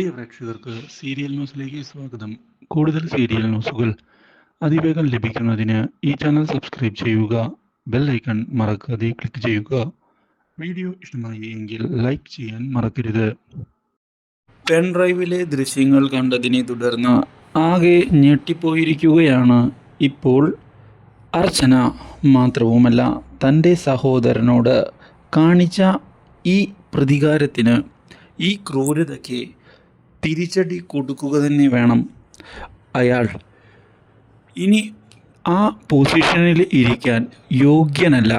പ്രിയ പ്രേക്ഷകർക്ക് സീരിയൽ ന്യൂസിലേക്ക് സ്വാഗതം. കൂടുതൽ സീരിയൽ ന്യൂസുകൾ അതിവേഗം ലഭിക്കുന്നതിന് ഈ ചാനൽ സബ്സ്ക്രൈബ് ചെയ്യുക ബെൽ ഐക്കൺ മറക്കാതെ ക്ലിക്ക് ചെയ്യുക. വീഡിയോ ഇഷ്ടമായി എങ്കിൽ ലൈക്ക് ചെയ്യാൻ മറക്കരുത്. പെൺഡ്രൈവിലെ ദൃശ്യങ്ങൾ കണ്ടതിനെ തുടർന്ന് ആകെ ഞെട്ടിപ്പോയിരിക്കുകയാണ് ഇപ്പോൾ അർച്ചന. മാത്രവുമല്ല തന്റെ സഹോദരനോട് കാണിച്ച ഈ പ്രതികാരത്തിന് ഈ ക്രൂരതയ്ക്ക് തിരിച്ചടി കൊടുക്കുക തന്നെ വേണം. അയാൾ ഇനി ആ പൊസിഷനിൽ ഇരിക്കാൻ യോഗ്യനല്ല.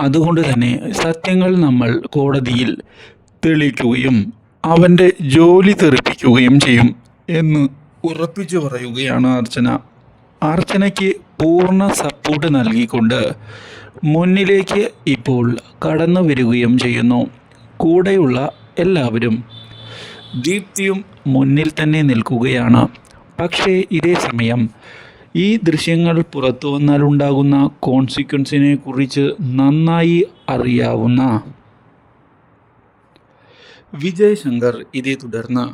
അതുകൊണ്ട് തന്നെ സത്യങ്ങൾ നമ്മൾ കോടതിയിൽ തെളിയിക്കുകയും അവന്റെ ജോലി തെറിപ്പിക്കുകയും ചെയ്യും എന്ന് ഉറപ്പിച്ചു പറയുകയാണ് അർച്ചന. അർച്ചനയ്ക്ക് പൂർണ സപ്പോർട്ട് നൽകിക്കൊണ്ട് മുന്നിലേക്ക് ഇപ്പോൾ കടന്നു വരികയും ചെയ്യുന്നു. കൂടെയുള്ള എല്ലാവരും ദീപ്തിയും മുന്നിൽ തന്നെ നിൽക്കുകയാണ്. പക്ഷേ ഇതേ സമയം ഈ ദൃശ്യങ്ങൾ പുറത്തു വന്നാൽ ഉണ്ടാകുന്ന കോൺസിക്വൻസിനെ കുറിച്ച് നന്നായി അറിയാവുന്ന വിജയശങ്കർ ഇതേ തുടർന്ന്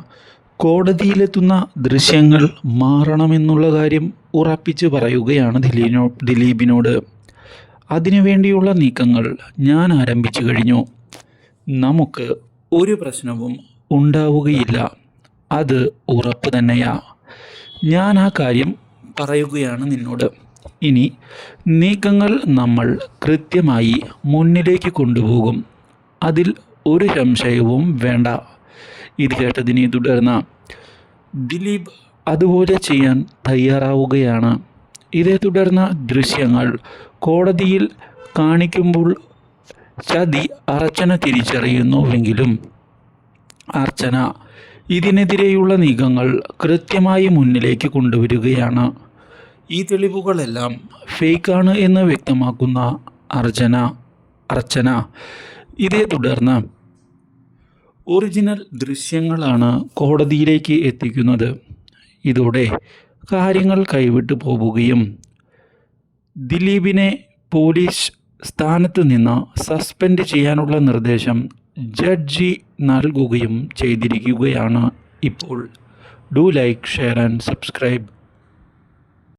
കോടതിയിലെത്തുന്ന ദൃശ്യങ്ങൾ മാറണമെന്നുള്ള കാര്യം ഉറപ്പിച്ച് പറയുകയാണ് ദിലീനോ ദിലീപിനോട്. അതിനുവേണ്ടിയുള്ള നീക്കങ്ങൾ ഞാൻ ആരംഭിച്ചു കഴിഞ്ഞു. നമുക്ക് ഒരു പ്രശ്നവും ഉണ്ടാവുകയില്ല. അത് ഉറപ്പ് തന്നെയാ. ഞാൻ ആ കാര്യം പറയുകയാണ് നിന്നോട്. ഇനി നീക്കങ്ങൾ നമ്മൾ കൃത്യമായി മുന്നിലേക്ക് കൊണ്ടുപോകും. അതിൽ ഒരു സംശയവും വേണ്ട. ഇത് കേട്ടതിനെ തുടർന്ന് ദിലീപ് അതുപോലെ ചെയ്യാൻ തയ്യാറാവുകയാണ്. ഇതേ തുടർന്ന് ദൃശ്യങ്ങൾ കോടതിയിൽ കാണിക്കുമ്പോൾ ചതി അർച്ചന തിരിച്ചറിയുന്നുവെങ്കിലും അർച്ചന ഇതിനെതിരെയുള്ള നീക്കങ്ങൾ കൃത്യമായി മുന്നിലേക്ക് കൊണ്ടുവരികയാണ്. ഈ തെളിവുകളെല്ലാം ഫേക്കാണ് എന്ന് വ്യക്തമാക്കുന്ന അർച്ചന അർച്ചന ഇതേ തുടർന്ന് ഒറിജിനൽ ദൃശ്യങ്ങളാണ് കോടതിയിലേക്ക് എത്തിക്കുന്നത്. ഇതോടെ കാര്യങ്ങൾ കൈവിട്ടു പോവുകയും ദിലീപിനെ പോലീസ് സ്ഥാനത്ത് നിന്ന് സസ്പെൻഡ് ചെയ്യാനുള്ള നിർദ്ദേശം ജഡ്ജി നൽകുകയും ചെയ്തിരിക്കുകയാണ് ഇപ്പോൾ. Do like share and subscribe.